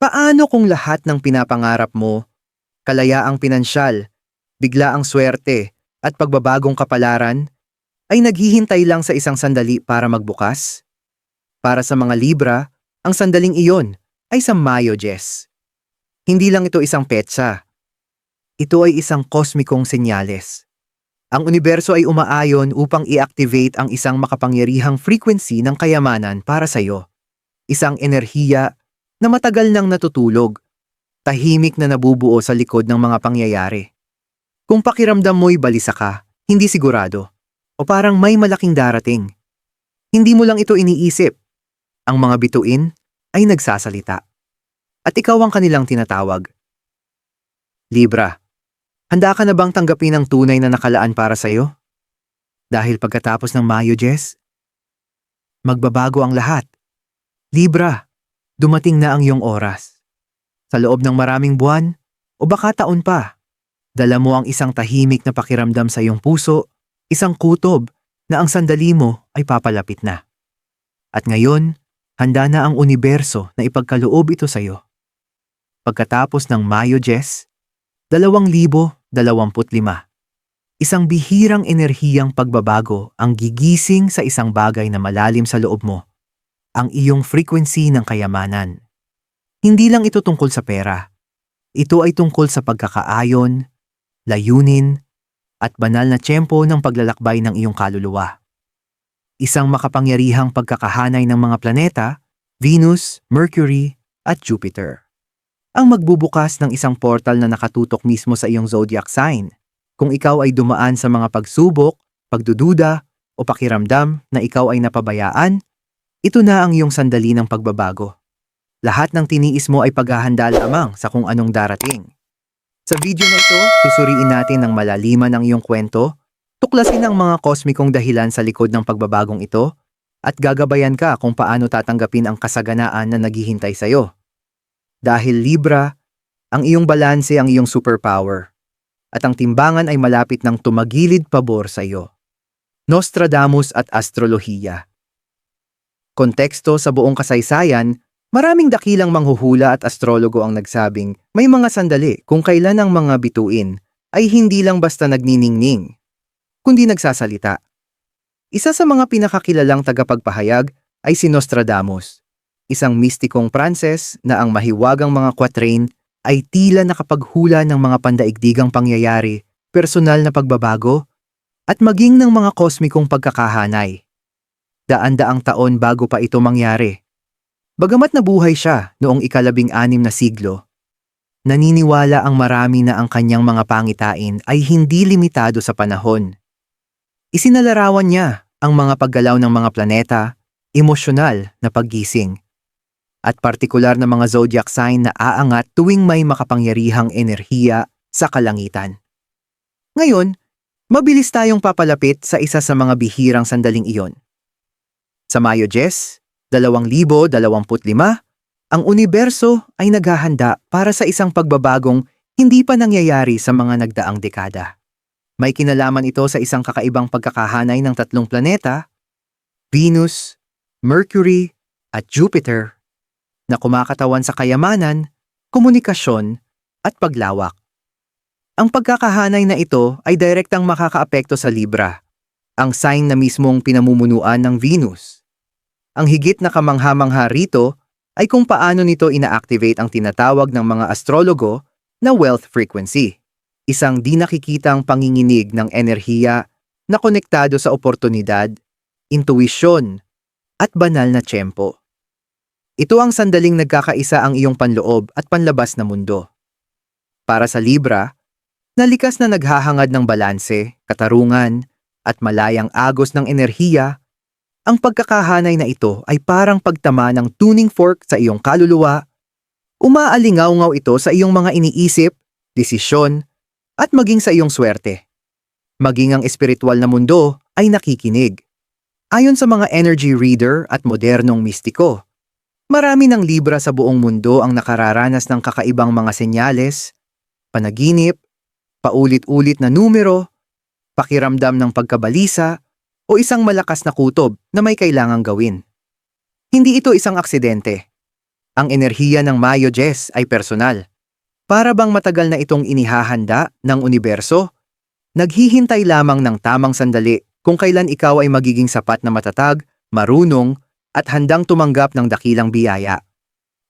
Paano kung lahat ng pinapangarap mo, kalayaang pinansyal, biglaang swerte, at pagbabagong kapalaran, ay naghihintay lang sa isang sandali para magbukas? Para sa mga Libra, ang sandaling iyon ay sa Mayo Jess. Hindi lang ito isang petsa. Ito ay isang kosmikong senyales. Ang universo ay umaayon upang i-activate ang isang makapangyarihang frequency ng kayamanan para sa iyo. Isang enerhiya na matagal nang natutulog, tahimik na nabubuo sa likod ng mga pangyayari. Kung pakiramdam mo'y balisa ka, hindi sigurado, o parang may malaking darating. Hindi mo lang ito iniisip. Ang mga bituin ay nagsasalita. At ikaw ang kanilang tinatawag. Libra, handa ka na bang tanggapin ang tunay na nakalaan para sa iyo? Dahil pagkatapos ng Mayo, Jess, magbabago ang lahat. Libra, dumating na ang iyong oras. Sa loob ng maraming buwan, o baka taon pa, dala mo ang isang tahimik na pakiramdam sa iyong puso, isang kutob na ang sandali mo ay papalapit na. At ngayon, handa na ang universo na ipagkaloob ito sa iyo. Pagkatapos ng Mayo Jess, 2025, isang bihirang enerhiyang pagbabago ang gigising sa isang bagay na malalim sa loob mo, ang iyong frequency ng kayamanan. Hindi lang ito tungkol sa pera. Ito ay tungkol sa pagkakaayon, layunin, at banal na tiyempo ng paglalakbay ng iyong kaluluwa. Isang makapangyarihang pagkakahanay ng mga planeta, Venus, Mercury, at Jupiter. Ang magbubukas ng isang portal na nakatutok mismo sa iyong zodiac sign. Kung ikaw ay dumaan sa mga pagsubok, pagdududa, o pakiramdam na ikaw ay napabayaan, ito na ang iyong sandali ng pagbabago. Lahat ng tiniis mo ay paghahanda lamang sa kung anong darating. Sa video na ito, susuriin natin ng malaliman ang iyong kwento, tuklasin ang mga kosmikong dahilan sa likod ng pagbabagong ito, at gagabayan ka kung paano tatanggapin ang kasaganaan na naghihintay sa iyo. Dahil Libra, ang iyong balanse ang iyong superpower, at ang timbangan ay malapit ng tumagilid pabor sa iyo. Nostradamus at Astrolohiya Konteksto sa buong kasaysayan, maraming dakilang manghuhula at astrologo ang nagsabing may mga sandali kung kailan ang mga bituin ay hindi lang basta nagniningning, kundi nagsasalita. Isa sa mga pinakakilalang tagapagpahayag ay si Nostradamus, isang mistikong Pranses na ang mahiwagang mga quatrain ay tila nakapaghula ng mga pandaigdigang pangyayari, personal na pagbabago, at maging ng mga kosmikong pagkakahanay daan-daang taon bago pa ito mangyari. Bagamat nabuhay siya noong ikalabing anim na siglo, naniniwala ang marami na ang kanyang mga pangitain ay hindi limitado sa panahon. Isinalarawan niya ang mga paggalaw ng mga planeta, emosyonal na paggising, at partikular na mga zodiac sign na aangat tuwing may makapangyarihang enerhiya sa kalangitan. Ngayon, mabilis tayong papalapit sa isa sa mga bihirang sandaling iyon. Sa Mayo 10, 2025, ang universo ay naghahanda para sa isang pagbabagong hindi pa nangyayari sa mga nagdaang dekada. May kinalaman ito sa isang kakaibang pagkakahanay ng tatlong planeta, Venus, Mercury, at Jupiter, na kumakatawan sa kayamanan, komunikasyon, at paglawak. Ang pagkakahanay na ito ay direktang makakaapekto sa Libra, ang sign na mismong pinamumunuan ng Venus. Ang higit na kamangha-mangha rito ay kung paano nito ina-activate ang tinatawag ng mga astrologo na wealth frequency, isang di nakikitang panginginig ng enerhiya na konektado sa oportunidad, intuisyon, at banal na tiyempo. Ito ang sandaling nagkakaisa ang iyong panloob at panlabas na mundo. Para sa Libra, nalikas na naghahangad ng balanse, katarungan, at malayang agos ng enerhiya ang pagkakahanay na ito ay parang pagtama ng tuning fork sa iyong kaluluwa. Umaalingaw-ngaw ito sa iyong mga iniisip, desisyon, at maging sa iyong swerte. Maging ang espiritual na mundo ay nakikinig. Ayon sa mga energy reader at modernong mistiko, marami ng libra sa buong mundo ang nakararanas ng kakaibang mga senyales, panaginip, paulit-ulit na numero, pakiramdam ng pagkabalisa, o isang malakas na kutob na may kailangang gawin. Hindi ito isang aksidente. Ang enerhiya ng Mayo Jess ay personal. Para bang matagal na itong inihahanda ng universo? Naghihintay lamang ng tamang sandali kung kailan ikaw ay magiging sapat na matatag, marunong, at handang tumanggap ng dakilang biyaya.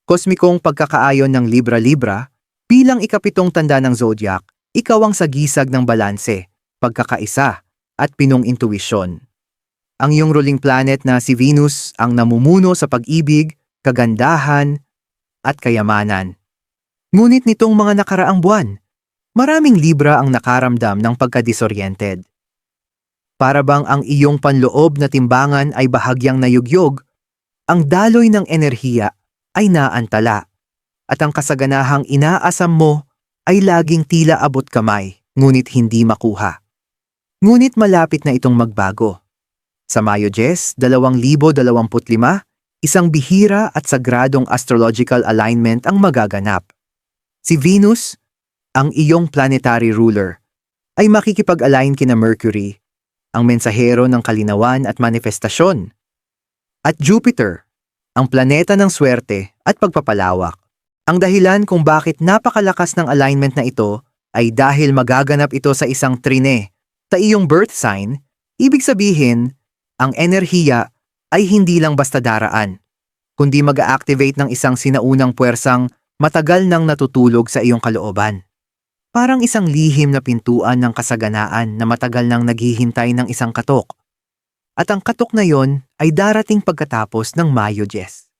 Kosmikong pagkakaayon ng Libra-Libra, bilang ikapitong tanda ng zodiac, ikaw ang sagisag ng balanse, pagkakaisa, at pinong intuwisyon. Ang iyong ruling planet na si Venus ang namumuno sa pag-ibig, kagandahan, at kayamanan. Ngunit nitong mga nakaraang buwan, maraming Libra ang nakaramdam ng pagkadisoriented. Para bang ang iyong panloob na timbangan ay bahagyang nayugyog, ang daloy ng enerhiya ay naantala, at ang kasaganahang inaasam mo ay laging tila abot kamay, ngunit hindi makuha. Ngunit malapit na itong magbago. Sa Mayo 10, 2025, isang bihira at sagradong astrological alignment ang magaganap. Si Venus, ang iyong planetary ruler, ay makikipag-align kina Mercury, ang mensahero ng kalinawan at manifestasyon. At Jupiter, ang planeta ng swerte at pagpapalawak. Ang dahilan kung bakit napakalakas ng alignment na ito ay dahil magaganap ito sa isang trine, sa iyong birth sign, ibig sabihin, ang enerhiya ay hindi lang basta daraan, kundi mag-activate ng isang sinaunang puwersang matagal nang natutulog sa iyong kalooban. Parang isang lihim na pintuan ng kasaganaan na matagal nang naghihintay ng isang katok. At ang katok na yon ay darating pagkatapos ng Mayo 10.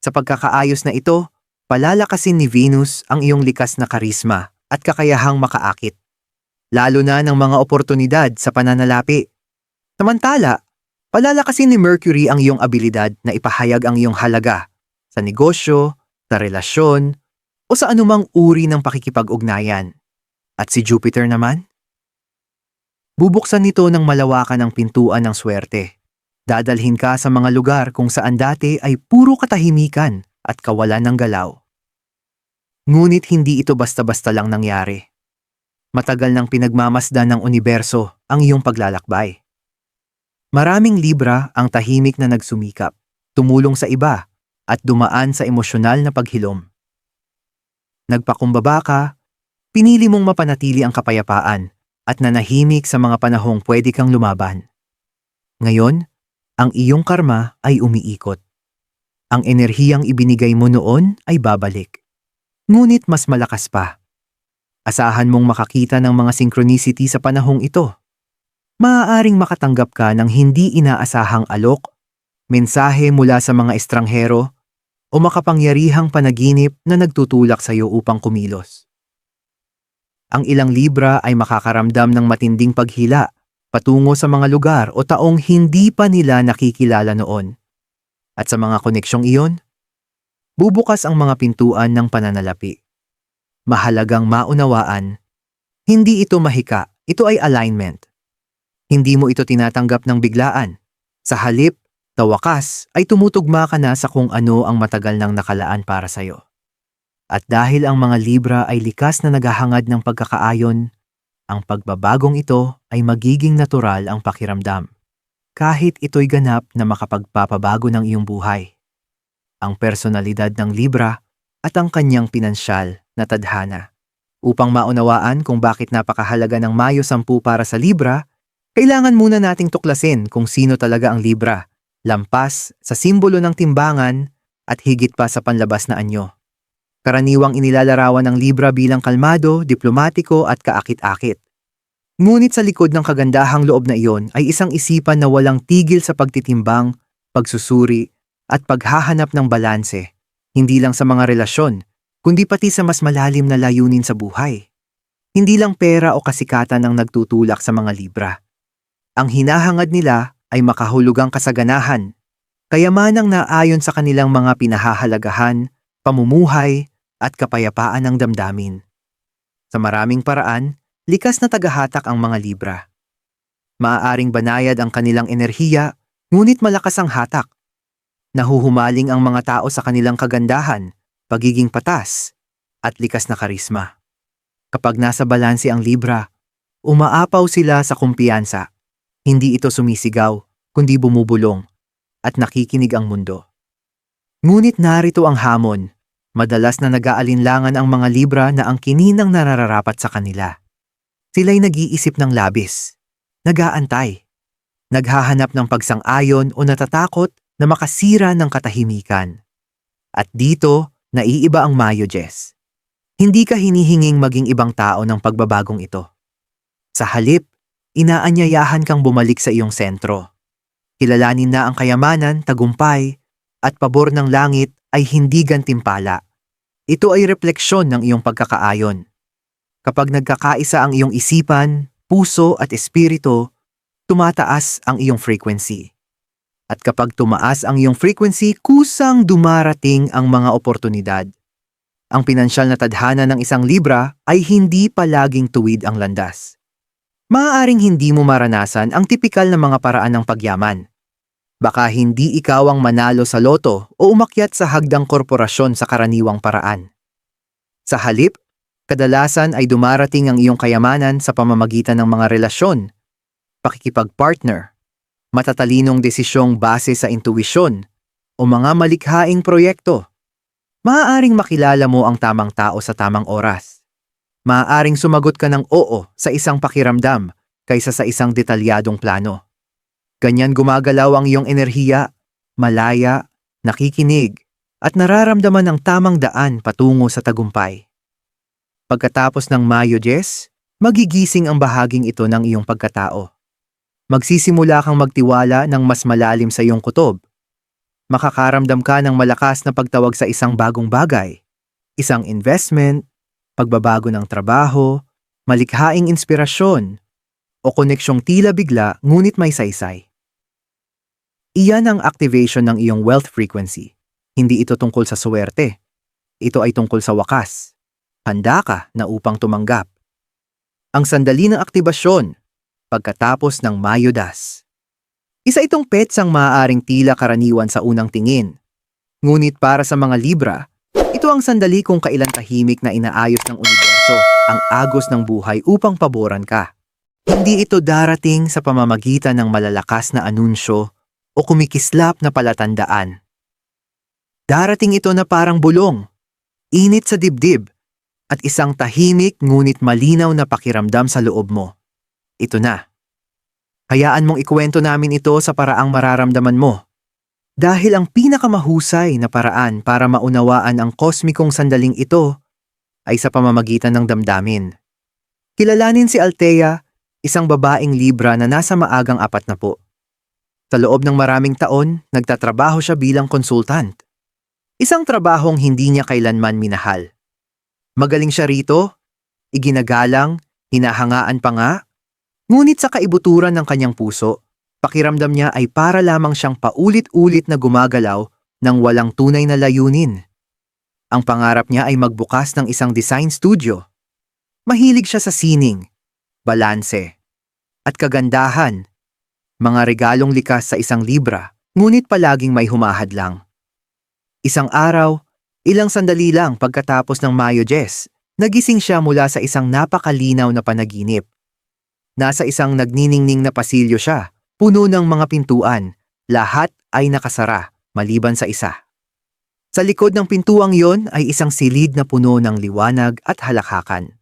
Sa pagkakaayos na ito, palalakasin ni Venus ang iyong likas na karisma at kakayahang makaakit. Lalo na ng mga oportunidad sa pananalapi. Samantala, palalakasin ni Mercury ang iyong abilidad na ipahayag ang iyong halaga sa negosyo, sa relasyon, o sa anumang uri ng pakikipag-ugnayan. At si Jupiter naman? Bubuksan nito ng malawakan ang pintuan ng swerte. Dadalhin ka sa mga lugar kung saan dati ay puro katahimikan at kawalan ng galaw. Ngunit hindi ito basta-basta lang nangyari. Matagal nang pinagmamasdan ng universo ang iyong paglalakbay. Maraming libra ang tahimik na nagsumikap, tumulong sa iba, at dumaan sa emosyonal na paghilom. Nagpakumbaba ka, pinili mong mapanatili ang kapayapaan at nanahimik sa mga panahong pwede kang lumaban. Ngayon, ang iyong karma ay umiikot. Ang enerhiyang ibinigay mo noon ay babalik. Ngunit mas malakas pa. Asahan mong makakita ng mga synchronicity sa panahong ito. Maaaring makatanggap ka ng hindi inaasahang alok, mensahe mula sa mga estranghero, o makapangyarihang panaginip na nagtutulak sa iyo upang kumilos ang ilang libra ay makakaramdam ng matinding paghila patungo sa mga lugar o taong hindi pa nila nakikilala noon. At sa mga koneksyong iyon, bubukas ang mga pintuan ng pananalapi. Mahalagang maunawaan, hindi ito mahika, ito ay alignment. Hindi mo ito tinatanggap ng biglaan. Sa halip, tawakas ay tumutugma ka na sa kung ano ang matagal nang nakalaan para sa'yo. At dahil ang mga libra ay likas na naghahangad ng pagkakaayon, ang pagbabagong ito ay magiging natural ang pakiramdam. Kahit ito'y ganap na makapagpapabago ng iyong buhay. Ang personalidad ng libra at ang kanyang pinansyal na tadhana. Upang maunawaan kung bakit napakahalaga ng Mayo 10 para sa Libra, kailangan muna nating tuklasin kung sino talaga ang Libra, lampas sa simbolo ng timbangan at higit pa sa panlabas na anyo. Karaniwang inilalarawan ng Libra bilang kalmado, diplomatiko at kaakit-akit. Ngunit sa likod ng kagandahang loob na iyon ay isang isipan na walang tigil sa pagtitimbang, pagsusuri, at paghahanap ng balanse, hindi lang sa mga relasyon, kundi pati sa mas malalim na layunin sa buhay. Hindi lang pera o kasikatan ang nagtutulak sa mga Libra. Ang hinahangad nila ay makahulugang kasaganahan, kayamanang naayon sa kanilang mga pinahahalagahan, pamumuhay, at kapayapaan ng damdamin. Sa maraming paraan, likas na tagahatak ang mga libra. Maaaring banayad ang kanilang enerhiya, ngunit malakas ang hatak. Nahuhumaling ang mga tao sa kanilang kagandahan, pagiging patas, at likas na karisma. Kapag nasa balanse ang libra, umaapaw sila sa kumpiyansa. Hindi ito sumisigaw, kundi bumubulong, at nakikinig ang mundo. Ngunit narito ang hamon. Madalas na nag-aalinlangan ang mga Libra na ang kininang nararapat sa kanila. Sila'y nag-iisip ng labis. Nag-aantay. Naghahanap ng pagsang-ayon o natatakot na makasira ng katahimikan. At dito, naiiba ang Mayo Jess. Hindi ka hinihinging maging ibang tao ng pagbabagong ito. Sa halip, inaanyayahan kang bumalik sa iyong sentro. Kilalanin na ang kayamanan, tagumpay, at pabor ng langit ay hindi gantimpala. Ito ay refleksyon ng iyong pagkakaayon. Kapag nagkakaisa ang iyong isipan, puso at espiritu, tumataas ang iyong frequency. At kapag tumaas ang iyong frequency, kusang dumarating ang mga oportunidad. Ang pinansyal na tadhana ng isang libra ay hindi palaging tuwid ang landas. Maaaring hindi mo maranasan ang tipikal na mga paraan ng pagyaman. Baka hindi ikaw ang manalo sa loto o umakyat sa hagdang korporasyon sa karaniwang paraan. Sa halip, kadalasan ay dumarating ang iyong kayamanan sa pamamagitan ng mga relasyon, pakikipag-partner, matatalinong desisyong base sa intuwisyon, o mga malikhaing proyekto. Maaaring makilala mo ang tamang tao sa tamang oras. Maaaring sumagot ka ng oo sa isang pakiramdam kaysa sa isang detalyadong plano. Ganyan gumagalaw ang iyong enerhiya, malaya, nakikinig, at nararamdaman ang tamang daan patungo sa tagumpay. Pagkatapos ng Mayo Jess, magigising ang bahaging ito ng iyong pagkatao. Magsisimula kang magtiwala ng mas malalim sa iyong kutob. Makakaramdam ka ng malakas na pagtawag sa isang bagong bagay, isang investment, pagbabago ng trabaho, malikhaing inspirasyon, o koneksyong tila bigla ngunit may saysay. Iyan ang activation ng iyong wealth frequency. Hindi ito tungkol sa suwerte. Ito ay tungkol sa wakas. Handa ka na upang tumanggap. Ang sandali ng aktibasyon, pagkatapos ng Mayodas. Isa itong petsang maaaring tila karaniwan sa unang tingin. Ngunit para sa mga Libra, ito ang sandali kung kailan tahimik na inaayos ng universo ang agos ng buhay upang paboran ka. Hindi ito darating sa pamamagitan ng malalakas na anunsyo o kumikislap na palatandaan. Darating ito na parang bulong, init sa dibdib, at isang tahimik ngunit malinaw na pakiramdam sa loob mo. Ito na. Hayaan mong ikuwento namin ito sa paraang mararamdaman mo. Dahil ang pinakamahusay na paraan para maunawaan ang kosmikong sandaling ito ay sa pamamagitan ng damdamin. Kilalanin si Althea, isang babaeng Libra na nasa maagang apat na po. Sa loob ng maraming taon, nagtatrabaho siya bilang konsultant. Isang trabahong hindi niya kailanman minahal. Magaling siya rito, iginagalang, hinahangaan pa nga. Ngunit sa kaibuturan ng kanyang puso, pakiramdam niya ay para lamang siyang paulit-ulit na gumagalaw ng walang tunay na layunin. Ang pangarap niya ay magbukas ng isang design studio. Mahilig siya sa sining, balanse, at kagandahan mga regalong likas sa isang libra, ngunit palaging may humahad lang. Isang araw, ilang sandali lang pagkatapos ng Mayo Jess, nagising siya mula sa isang napakalinaw na panaginip. Nasa isang nagniningning na pasilyo siya, puno ng mga pintuan, lahat ay nakasara, maliban sa isa. Sa likod ng pintuang yon ay isang silid na puno ng liwanag at halakhakan.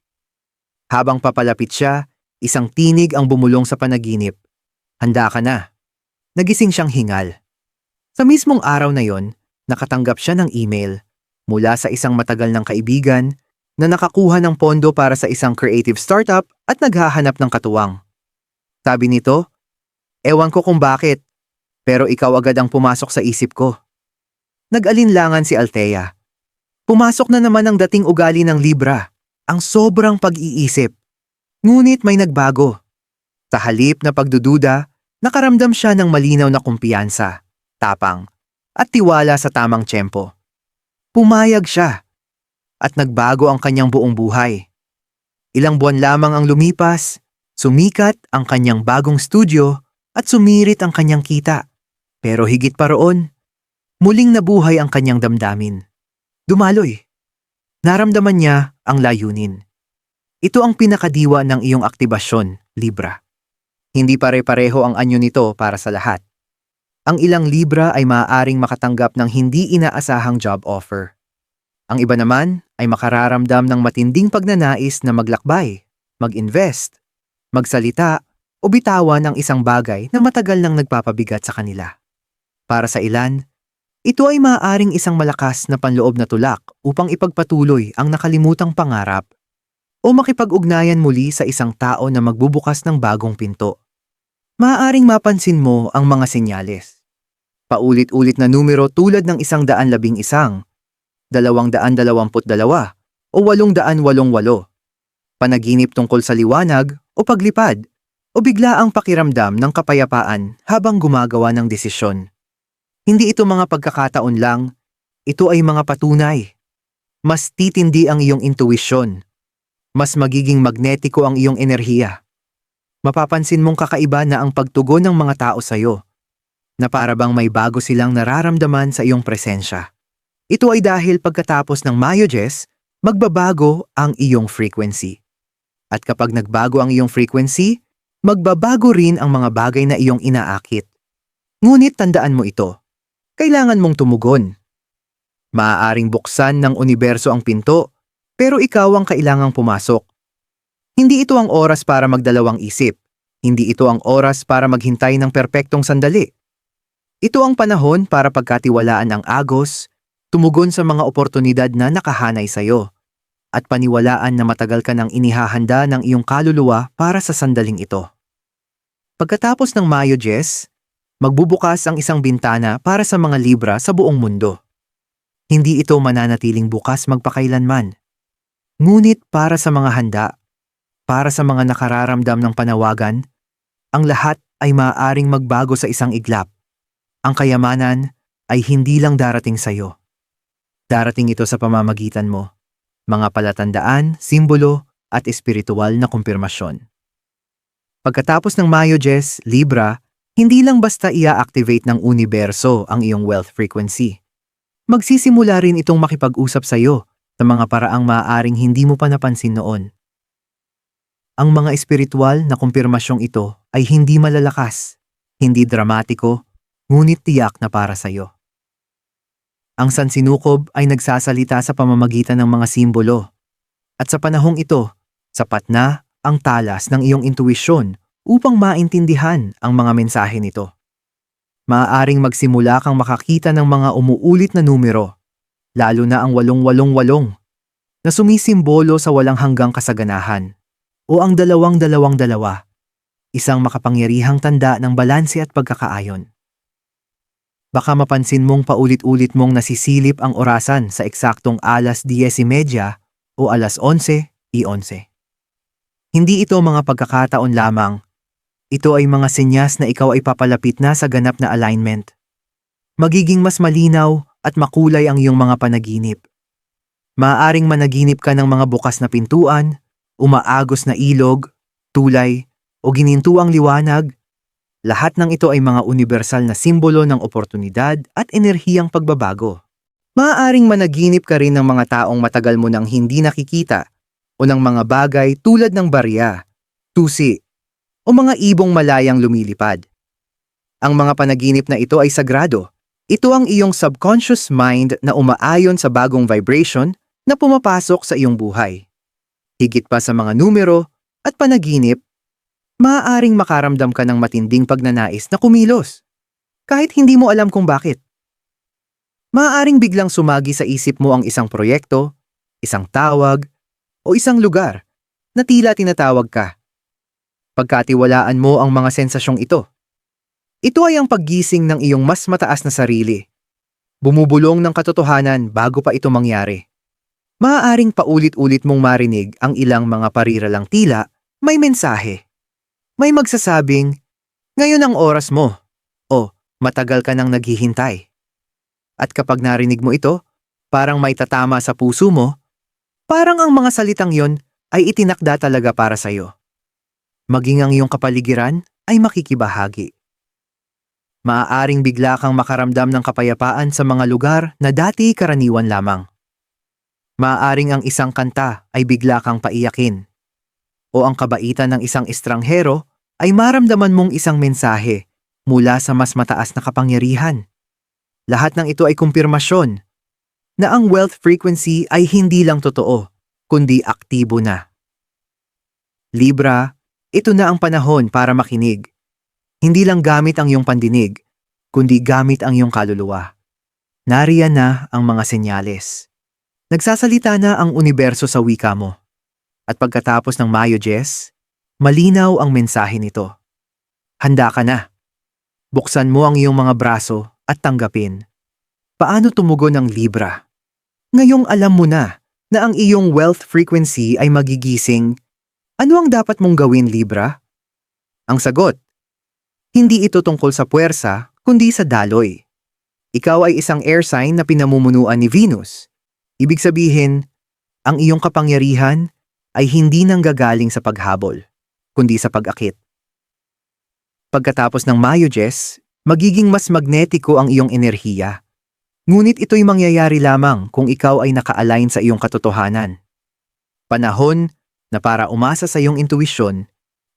Habang papalapit siya, isang tinig ang bumulong sa panaginip Handa ka na. Nagising siyang hingal. Sa mismong araw na yon, nakatanggap siya ng email mula sa isang matagal ng kaibigan na nakakuha ng pondo para sa isang creative startup at naghahanap ng katuwang. Sabi nito, Ewan ko kung bakit, pero ikaw agad ang pumasok sa isip ko. Nag-alinlangan si Althea. Pumasok na naman ang dating ugali ng Libra, ang sobrang pag-iisip. Ngunit may nagbago. Sa halip na pagdududa, Nakaramdam siya ng malinaw na kumpiyansa, tapang, at tiwala sa tamang tiyempo. Pumayag siya, at nagbago ang kanyang buong buhay. Ilang buwan lamang ang lumipas, sumikat ang kanyang bagong studio at sumirit ang kanyang kita. Pero higit pa roon, muling nabuhay ang kanyang damdamin. Dumaloy. Naramdaman niya ang layunin. Ito ang pinakadiwa ng iyong aktibasyon, Libra. Hindi pare-pareho ang anyo nito para sa lahat. ang ilang libra ay maaaring makatanggap ng hindi inaasahang job offer. Ang iba naman ay makararamdam ng matinding pagnanais na maglakbay, mag-invest, magsalita, o bitawan ang isang bagay na matagal nang nagpapabigat sa kanila. Para sa ilan, ito ay maaaring isang malakas na panloob na tulak upang ipagpatuloy ang nakalimutang pangarap o makipag-ugnayan muli sa isang tao na magbubukas ng bagong pinto. Maaaring mapansin mo ang mga senyales. Paulit-ulit na numero tulad ng isang daan labing isang, dalawang daan dalawamput dalawa, o walong daan walong walo. Panaginip tungkol sa liwanag o paglipad, o bigla ang pakiramdam ng kapayapaan habang gumagawa ng desisyon. Hindi ito mga pagkakataon lang, ito ay mga patunay. Mas titindi ang iyong intuwisyon. Mas magiging magnetiko ang iyong enerhiya. Mapapansin mong kakaiba na ang pagtugon ng mga tao sa iyo, na para bang may bago silang nararamdaman sa iyong presensya. Ito ay dahil pagkatapos ng Mayojes, magbabago ang iyong frequency. At kapag nagbago ang iyong frequency, magbabago rin ang mga bagay na iyong inaakit. Ngunit tandaan mo ito. Kailangan mong tumugon. Maaaring buksan ng universo ang pinto, pero ikaw ang kailangang pumasok. Hindi ito ang oras para magdalawang isip. Hindi ito ang oras para maghintay ng perpektong sandali. Ito ang panahon para pagkatiwalaan ang agos, tumugon sa mga oportunidad na nakahanay sa iyo, at paniwalaan na matagal ka nang inihahanda ng iyong kaluluwa para sa sandaling ito. Pagkatapos ng Mayo Jess, magbubukas ang isang bintana para sa mga libra sa buong mundo. Hindi ito mananatiling bukas magpakailanman. Ngunit para sa mga handa, para sa mga nakararamdam ng panawagan, ang lahat ay maaaring magbago sa isang iglap. Ang kayamanan ay hindi lang darating sa iyo. Darating ito sa pamamagitan mo mga palatandaan, simbolo, at espiritual na kumpirmasyon. Pagkatapos ng Mayo Jess, Libra, hindi lang basta ia-activate ng universo ang iyong wealth frequency. Magsisimula rin itong makipag-usap sa iyo sa mga paraang maaaring hindi mo pa napansin noon. Ang mga espiritual na kumpirmasyong ito ay hindi malalakas, hindi dramatiko, ngunit tiyak na para sa iyo. Ang sansinukob ay nagsasalita sa pamamagitan ng mga simbolo. At sa panahong ito, sapat na ang talas ng iyong intuisyon upang maintindihan ang mga mensahe nito. Maaaring magsimula kang makakita ng mga umuulit na numero, lalo na ang walong-walong-walong, na sumisimbolo sa walang hanggang kasaganahan, o ang dalawang-dalawang-dalawa, isang makapangyarihang tanda ng balanse at pagkakaayon. Baka mapansin mong paulit-ulit mong nasisilip ang orasan sa eksaktong alas 10.30 o alas 11, i-11. Hindi ito mga pagkakataon lamang. Ito ay mga senyas na ikaw ay papalapit na sa ganap na alignment. Magiging mas malinaw at makulay ang iyong mga panaginip. Maaaring managinip ka ng mga bukas na pintuan, umaagos na ilog, tulay, o ginintuang liwanag lahat ng ito ay mga universal na simbolo ng oportunidad at enerhiyang pagbabago. Maaaring managinip ka rin ng mga taong matagal mo nang hindi nakikita o ng mga bagay tulad ng barya, tusi, o mga ibong malayang lumilipad. Ang mga panaginip na ito ay sagrado. Ito ang iyong subconscious mind na umaayon sa bagong vibration na pumapasok sa iyong buhay. Higit pa sa mga numero at panaginip maaaring makaramdam ka ng matinding pagnanais na kumilos, kahit hindi mo alam kung bakit. Maaaring biglang sumagi sa isip mo ang isang proyekto, isang tawag, o isang lugar na tila tinatawag ka. Pagkatiwalaan mo ang mga sensasyong ito. Ito ay ang paggising ng iyong mas mataas na sarili. Bumubulong ng katotohanan bago pa ito mangyari. Maaaring paulit-ulit mong marinig ang ilang mga pariralang tila may mensahe may magsasabing, ngayon ang oras mo, o matagal ka nang naghihintay. At kapag narinig mo ito, parang may tatama sa puso mo, parang ang mga salitang yon ay itinakda talaga para sa iyo. Maging ang iyong kapaligiran ay makikibahagi. Maaaring bigla kang makaramdam ng kapayapaan sa mga lugar na dati karaniwan lamang. Maaaring ang isang kanta ay bigla kang paiyakin o ang kabaitan ng isang estranghero ay maramdaman mong isang mensahe mula sa mas mataas na kapangyarihan. Lahat ng ito ay kumpirmasyon na ang wealth frequency ay hindi lang totoo, kundi aktibo na. Libra, ito na ang panahon para makinig. Hindi lang gamit ang iyong pandinig, kundi gamit ang iyong kaluluwa. Nariyan na ang mga senyales. Nagsasalita na ang universo sa wika mo. At pagkatapos ng Mayo Jess, malinaw ang mensahe nito. Handa ka na. Buksan mo ang iyong mga braso at tanggapin. Paano tumugon ang Libra? Ngayong alam mo na na ang iyong wealth frequency ay magigising, ano ang dapat mong gawin, Libra? Ang sagot, hindi ito tungkol sa puwersa, kundi sa daloy. Ikaw ay isang air sign na pinamumunuan ni Venus. Ibig sabihin, ang iyong kapangyarihan ay hindi nanggagaling sa paghabol, kundi sa pag-akit. Pagkatapos ng Mayo Jess, magiging mas magnetiko ang iyong enerhiya. Ngunit ito'y mangyayari lamang kung ikaw ay naka-align sa iyong katotohanan. Panahon na para umasa sa iyong intuisyon,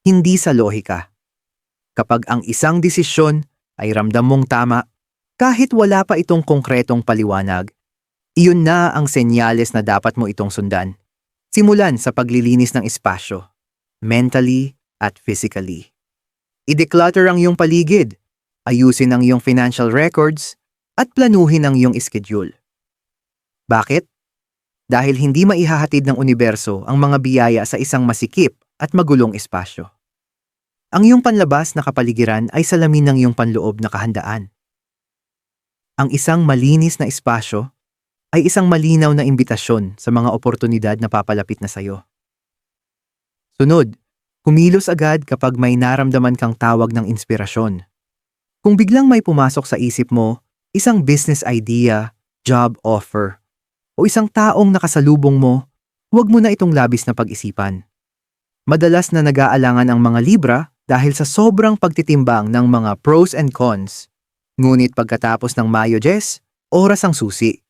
hindi sa lohika. Kapag ang isang desisyon ay ramdam mong tama, kahit wala pa itong konkretong paliwanag, iyon na ang senyales na dapat mo itong sundan. Simulan sa paglilinis ng espasyo, mentally at physically. I-declutter ang iyong paligid, ayusin ang iyong financial records, at planuhin ang iyong schedule. Bakit? Dahil hindi maihahatid ng universo ang mga biyaya sa isang masikip at magulong espasyo. Ang iyong panlabas na kapaligiran ay salamin ng iyong panloob na kahandaan. Ang isang malinis na espasyo ay isang malinaw na imbitasyon sa mga oportunidad na papalapit na sayo. Sunod, kumilos agad kapag may naramdaman kang tawag ng inspirasyon. Kung biglang may pumasok sa isip mo, isang business idea, job offer, o isang taong nakasalubong mo, huwag mo na itong labis na pag-isipan. Madalas na nag-aalangan ang mga libra dahil sa sobrang pagtitimbang ng mga pros and cons. Ngunit pagkatapos ng Mayo Jess, oras ang susi.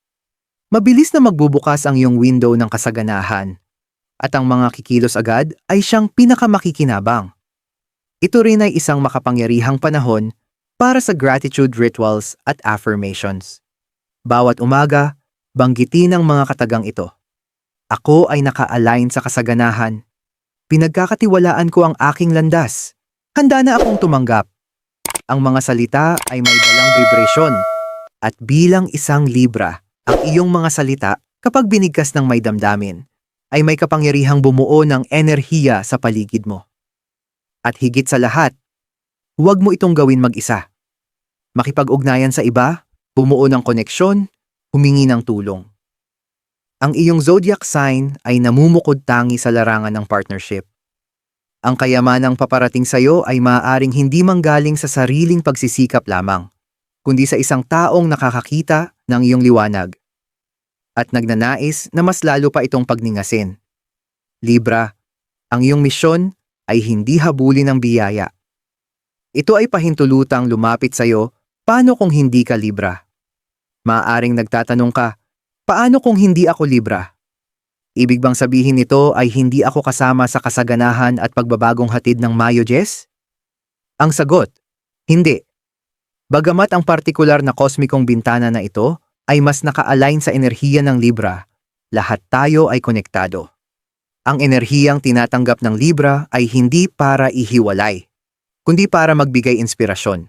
Mabilis na magbubukas ang iyong window ng kasaganahan. At ang mga kikilos agad ay siyang pinakamakikinabang. Ito rin ay isang makapangyarihang panahon para sa gratitude rituals at affirmations. Bawat umaga, banggitin ang mga katagang ito. Ako ay naka-align sa kasaganahan. Pinagkakatiwalaan ko ang aking landas. Handa na akong tumanggap. Ang mga salita ay may dalang vibrasyon. At bilang isang libra, ang iyong mga salita kapag binigkas ng may damdamin ay may kapangyarihang bumuo ng enerhiya sa paligid mo. At higit sa lahat, huwag mo itong gawin mag-isa. Makipag-ugnayan sa iba, bumuo ng koneksyon, humingi ng tulong. Ang iyong zodiac sign ay namumukod tangi sa larangan ng partnership. Ang kayamanang paparating sa iyo ay maaaring hindi manggaling sa sariling pagsisikap lamang, kundi sa isang taong nakakakita ng iyong liwanag at nagnanais na mas lalo pa itong pagningasin. Libra, ang iyong misyon ay hindi habulin ng biyaya. Ito ay pahintulutang lumapit sa iyo, paano kung hindi ka Libra? Maaring nagtatanong ka, paano kung hindi ako Libra? Ibig bang sabihin nito ay hindi ako kasama sa kasaganahan at pagbabagong hatid ng Mayo Jess? Ang sagot, hindi. Bagamat ang partikular na kosmikong bintana na ito ay mas naka-align sa enerhiya ng Libra, lahat tayo ay konektado. Ang enerhiyang tinatanggap ng Libra ay hindi para ihiwalay, kundi para magbigay inspirasyon.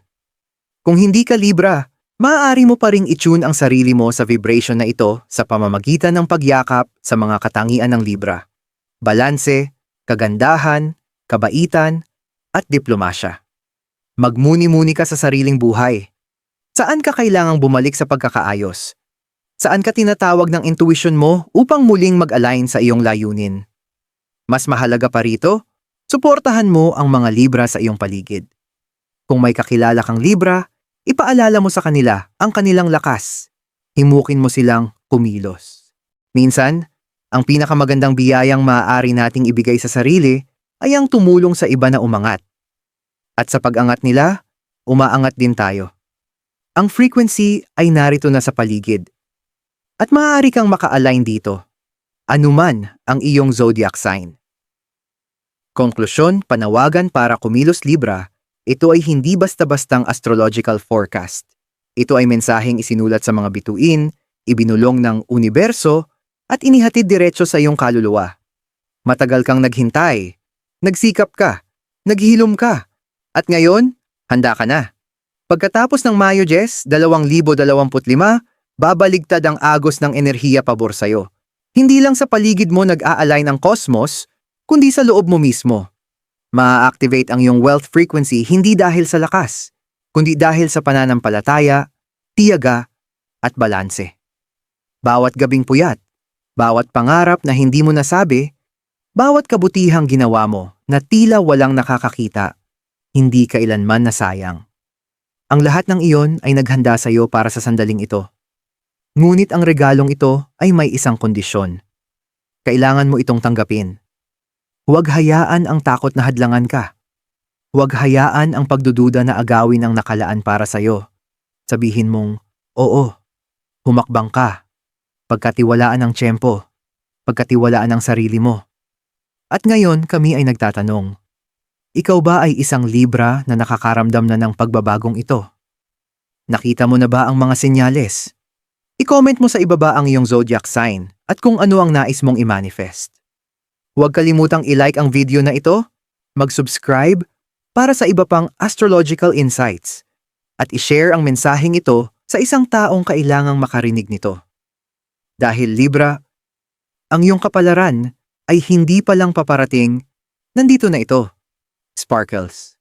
Kung hindi ka Libra, Maaari mo pa ring itune ang sarili mo sa vibration na ito sa pamamagitan ng pagyakap sa mga katangian ng Libra. Balanse, kagandahan, kabaitan, at diplomasya. Magmuni-muni ka sa sariling buhay. Saan ka kailangang bumalik sa pagkakaayos? Saan ka tinatawag ng intuition mo upang muling mag-align sa iyong layunin? Mas mahalaga pa rito, suportahan mo ang mga Libra sa iyong paligid. Kung may kakilala kang Libra, Ipaalala mo sa kanila ang kanilang lakas. Himukin mo silang kumilos. Minsan, ang pinakamagandang biyayang maaari nating ibigay sa sarili ay ang tumulong sa iba na umangat. At sa pag-angat nila, umaangat din tayo. Ang frequency ay narito na sa paligid. At maaari kang maka-align dito. Anuman ang iyong zodiac sign. Konklusyon, panawagan para kumilos Libra Ito ay hindi basta-bastang astrological forecast. Ito ay mensaheng isinulat sa mga bituin, ibinulong ng universo, at inihatid diretso sa iyong kaluluwa. Matagal kang naghintay, nagsikap ka, naghilom ka, at ngayon, handa ka na. Pagkatapos ng Mayo Jess, 2025, babaligtad ang agos ng enerhiya pabor sa'yo. Hindi lang sa paligid mo nag-a-align ang cosmos, kundi sa loob mo mismo. Ma-activate ang iyong wealth frequency hindi dahil sa lakas, kundi dahil sa pananampalataya, tiyaga, at balanse. Bawat gabing puyat, bawat pangarap na hindi mo nasabi, bawat kabutihang ginawa mo na tila walang nakakakita, hindi kailanman nasayang. Ang lahat ng iyon ay naghanda sa iyo para sa sandaling ito. Ngunit ang regalong ito ay may isang kondisyon. Kailangan mo itong tanggapin. Huwag hayaan ang takot na hadlangan ka. Huwag hayaan ang pagdududa na agawin ang nakalaan para sa iyo. Sabihin mong, oo, humakbang ka. Pagkatiwalaan ang tiyempo. Pagkatiwalaan ang sarili mo. At ngayon kami ay nagtatanong, ikaw ba ay isang libra na nakakaramdam na ng pagbabagong ito? Nakita mo na ba ang mga senyales? I-comment mo sa ibaba ang iyong zodiac sign at kung ano ang nais mong i-manifest. Huwag kalimutang i-like ang video na ito, mag-subscribe para sa iba pang astrological insights, at i-share ang mensaheng ito sa isang taong kailangang makarinig nito. Dahil Libra, ang iyong kapalaran ay hindi pa lang paparating, nandito na ito. Sparkles.